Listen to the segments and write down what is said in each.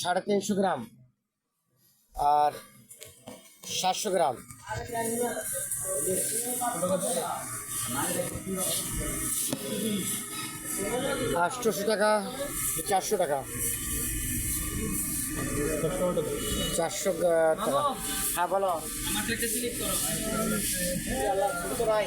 সাড়ে তিনশো গ্রাম আর সাতশো গ্রাম। আটশোশো টাকা, চারশো টাকা। চারশো টাকা। হ্যাঁ বলো। ভাই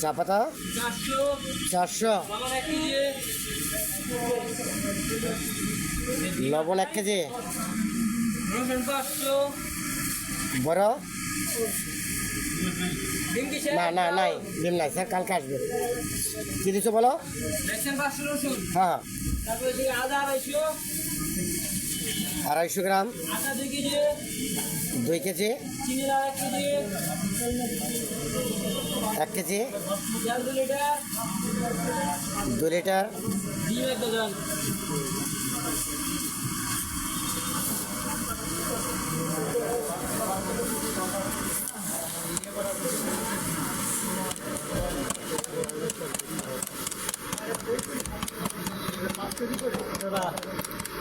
চা পাতা? চারশো। লবণ এক কেজি। বড়? না না, নাই, ডিম নাই, স্যার, কালকে আসবে। কী দিচ্ছ বলো? হ্যাঁ হ্যাঁ। আড়াইশো গ্রাম। দুই কেজি। এক কেজি দু লিটার।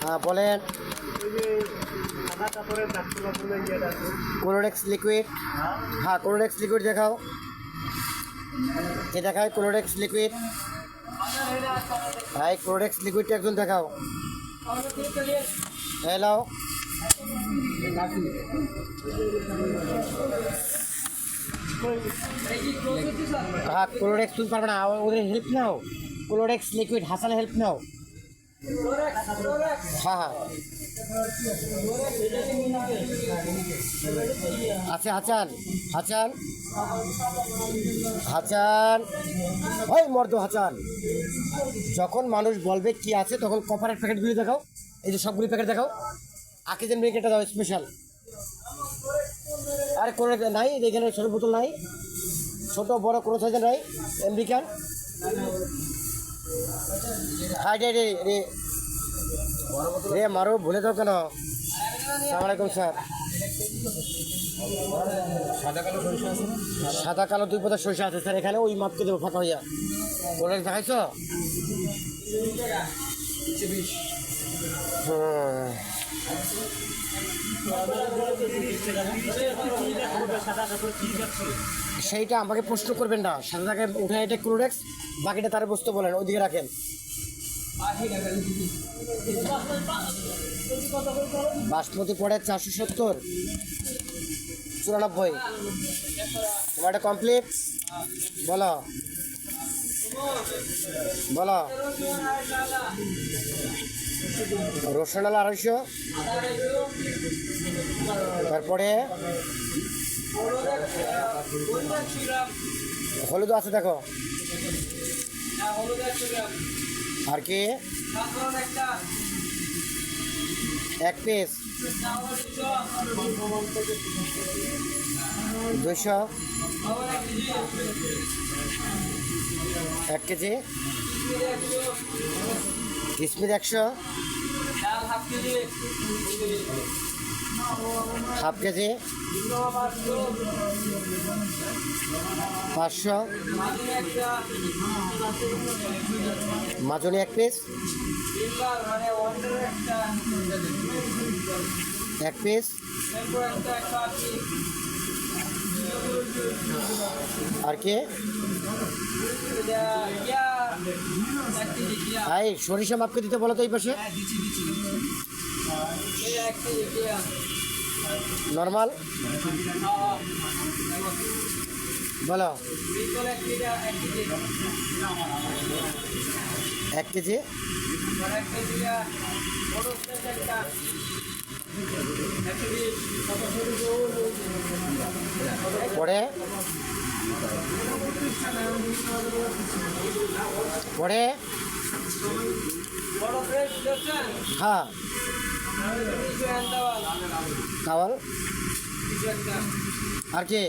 হ্যাঁ বলেন। কোলোডেক্স লিকুইড হ্যাঁ কোলোডেক্স লিকুইড দেখাও। কে দেখায় কোলোডেক্স লিকুইড হ্যাঁ কোলোডেক্স লিকুইডটা একজন দেখাও। হ্যালো হ্যাঁ কোলোডেক্স তুমি পারবে না। ওদের হেল্প নাও। কোলোডেক্স লিকুইড হাসান হেল্প নাও। হ্যাঁ হ্যাঁ। আচ্ছা হাচান হাচান হাচান ওই মর্দ হাচান যখন মানুষ বলবে কি আছে, তখন কপারের প্যাকেটগুলি দেখাও। এই যে সবগুলি প্যাকেট দেখাও। আকিজেন মিনিকেটটা দাও স্পেশাল আরে কোনো নাই এখানে ছোটো বোতল নাই। ছোট, বড় কোনো সাইজের নাই। আমেরিকান রে রে রে। রে মারো ভুলে দাও কেন? সালাম আলাইকুম স্যার। সাদা কালো দুই পথা সরিষা আছে স্যার। এখানে ওই মাপকে দেবো ফাঁকা হইয়া। ওরা দেখাইছ? হুম। সেইটা আমাকে প্রশ্ন করবেন না। সাদা টাকা উঠে এটা ক্লোরেক্স বাকিটা তার বস্তু বলেন ওইদিকে রাখেন। বাসমতি পড়ে চারশো সত্তর। চুরানব্বই। তোমার এটা কমপ্লিট বলো। বলো। রসুন আড়াইশো। তারপরে হলুদ আছে দেখো। আর কি? এক পিস দুশো এক কেজি। কিসমিস একশো। Half KG. পাঁচশো। মাজনি এক পিস। এক পিস। আর কে? সরিষা মাপকে দিতে বলো তো এই পাশে। নর্মাল বলো এক কেজি পরে পরে হ্যাঁ কাওয়াল আর কে?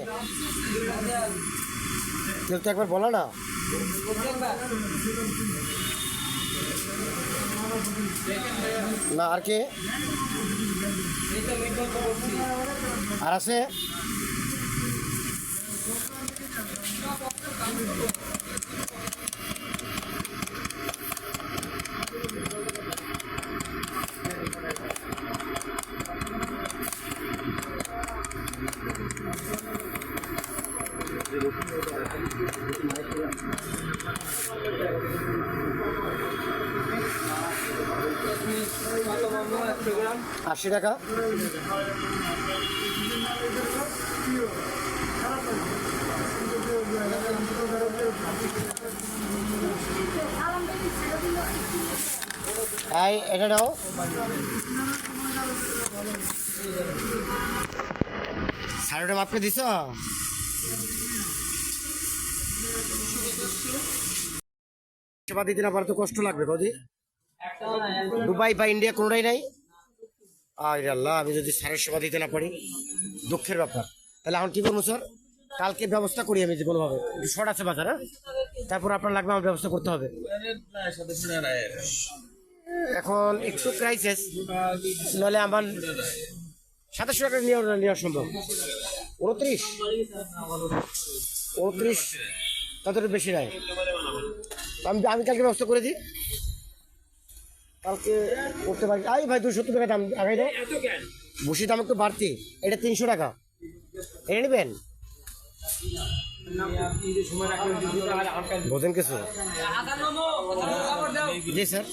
কেউ তো একবার বলো না। না আর কে? আর আছে? আশি টাকা। এই এটা নাও। সাড়ে মাপ করে দিছ? সেবা দিতে না পারে তো কষ্ট লাগবে কদি। দুবাই বা ইন্ডিয়া কোনোটাই নাই? আর আল্লাহ, আমি যদি সারের সেবা দিতে না পারি, দুঃখের ব্যাপার। তাহলে এখন কী করব স্যার? কালকে ব্যবস্থা করি আমি যে কোনোভাবে একটু শর্ট আছে বাজার হ্যাঁ? তারপর আপনার লাগবে আমার ব্যবস্থা করতে হবে। এখন একটু ক্রাইসিস নাহলে আমার সাতাশশো টাকা নেওয়া নেওয়া সম্ভব। উনত্রিশ? উনত্রিশ তত বেশি নাই। আমি আমি কালকে ব্যবস্থা করে দিই। কালকে করতে পারি। আই ভাই, দুশো টাকা দাম, আগাই দাও। বসি দাম একটু বাড়তি, এটা তিনশো টাকা। এটা নেবেন? বোঝেন কিছু? জি, স্যার।